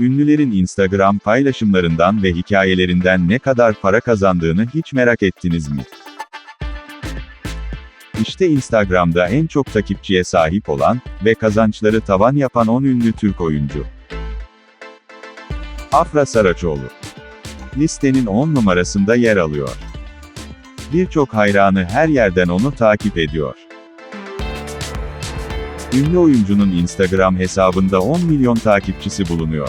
Ünlülerin Instagram paylaşımlarından ve hikayelerinden ne kadar para kazandığını hiç merak ettiniz mi? İşte Instagram'da en çok takipçiye sahip olan ve kazançları tavan yapan 10 ünlü Türk oyuncu. Afra Saraçoğlu. Listenin 10 numarasında yer alıyor. Birçok hayranı her yerden onu takip ediyor. Ünlü oyuncunun Instagram hesabında 10 milyon takipçisi bulunuyor.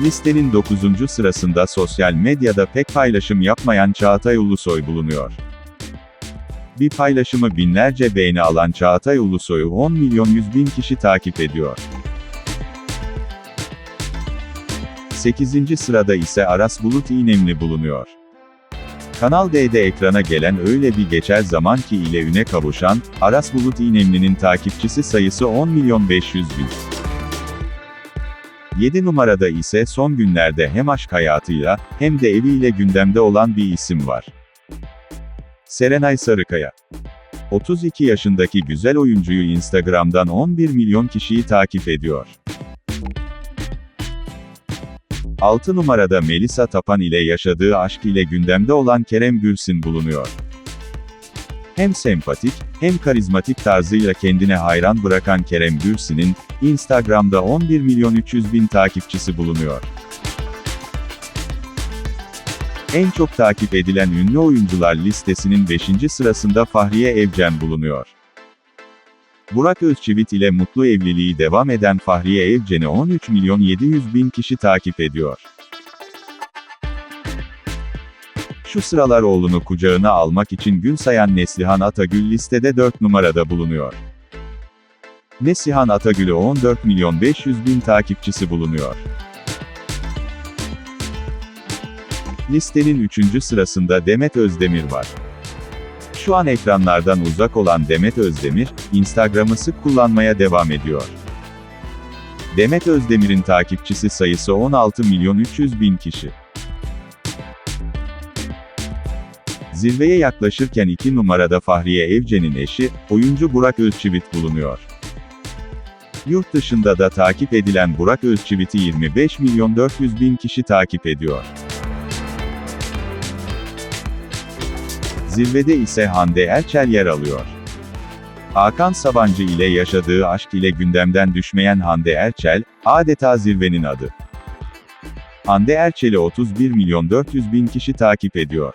Listenin 9. sırasında sosyal medyada pek paylaşım yapmayan Çağatay Ulusoy bulunuyor. Bir paylaşımı binlerce beğeni alan Çağatay Ulusoy'u 10 milyon 100 bin kişi takip ediyor. 8. sırada ise Aras Bulut İynemli bulunuyor. Kanal D'de ekrana gelen öyle bir geçer zaman ki ile üne kavuşan, Aras Bulut İynemli'nin takipçisi sayısı 10 milyon 500 bin. 7 numarada ise son günlerde hem aşk hayatıyla, hem de eviyle gündemde olan bir isim var. Serenay Sarıkaya. 32 yaşındaki güzel oyuncuyu Instagram'dan 11 milyon kişiyi takip ediyor. 6 numarada Melisa Tapan ile yaşadığı aşk ile gündemde olan Kerem Bürsin bulunuyor. Hem sempatik, hem karizmatik tarzıyla kendine hayran bırakan Kerem Bürsin'in, Instagram'da 11 milyon 300 bin takipçisi bulunuyor. En çok takip edilen ünlü oyuncular listesinin 5. sırasında Fahriye Evcen bulunuyor. Burak Özçivit ile mutlu evliliği devam eden Fahriye Evcen'i 13 milyon 700 bin kişi takip ediyor. Şu sıralar oğlunu kucağına almak için gün sayan Neslihan Atagül listede 4 numarada bulunuyor. Neslihan Atagül'ü 14 milyon 500 bin takipçisi bulunuyor. Listenin 3. sırasında Demet Özdemir var. Şu an ekranlardan uzak olan Demet Özdemir, Instagram'ı sık kullanmaya devam ediyor. Demet Özdemir'in takipçisi sayısı 16 milyon 300 bin kişi. Zirveye yaklaşırken 2 numarada Fahriye Evcen'in eşi, oyuncu Burak Özçivit bulunuyor. Yurt dışında da takip edilen Burak Özçivit'i 25 milyon 400 bin kişi takip ediyor. Zirvede ise Hande Erçel yer alıyor. Hakan Sabancı ile yaşadığı aşk ile gündemden düşmeyen Hande Erçel, adeta zirvenin adı. Hande Erçel'i 31 milyon 400 bin kişi takip ediyor.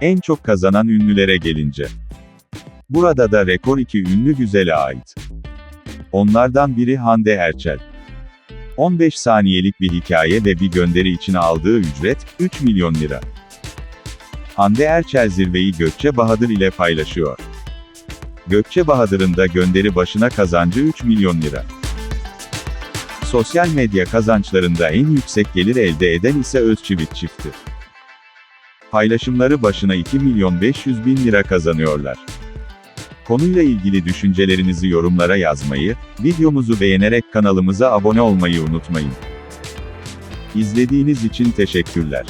En çok kazanan ünlülere gelince. Burada da rekor iki ünlü güzele ait. Onlardan biri Hande Erçel. 15 saniyelik bir hikaye ve bir gönderi için aldığı ücret, 3 milyon lira. Hande Erçel zirveyi Gökçe Bahadır ile paylaşıyor. Gökçe Bahadır'ın da gönderi başına kazancı 3 milyon lira. Sosyal medya kazançlarında en yüksek gelir elde eden ise Özçivit çifti. Paylaşımları başına 2 milyon 500 bin lira kazanıyorlar. Konuyla ilgili düşüncelerinizi yorumlara yazmayı, videomuzu beğenerek kanalımıza abone olmayı unutmayın. İzlediğiniz için teşekkürler.